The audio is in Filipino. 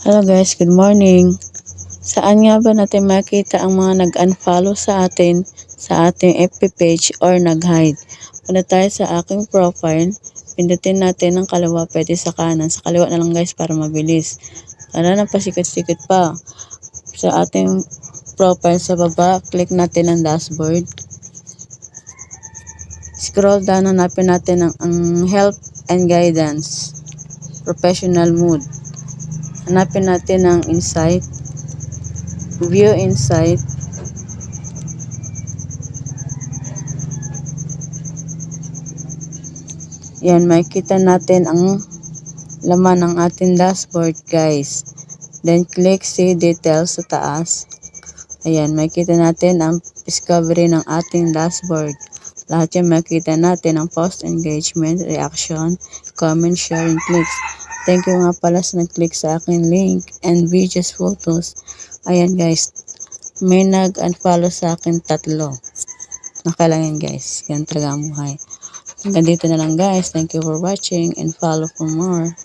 Hello guys, good morning. Saan nga ba natin makita ang mga nag-unfollow sa atin sa ating FB page or nag-hide? Punta tayo sa aking profile. Pindutin natin ang kaliwa, pwede sa kanan. Sa kaliwa na lang guys para mabilis. Para na pasikot-sikot pa. Sa ating profile sa baba, click natin ang dashboard. Scroll down, hanapin natin ang, ang help and guidance. Professional mood. Hanapin natin ang insight. View insight. Yan, makikita natin ang laman ng ating dashboard guys. Then click see details sa taas. Ayan, makikita natin ang discovery ng ating dashboard. Lahat yan makikita natin ang post engagement, reaction, comment, sharing, clicks. Thank you nga pala sa nag-click sa akin link and videos, photos. Ayan guys, may nag-unfollow sa akin tatlo. Nakalangin guys, yan talaga ang buhay. Hanggang dito na lang guys. Thank you for watching and follow for more.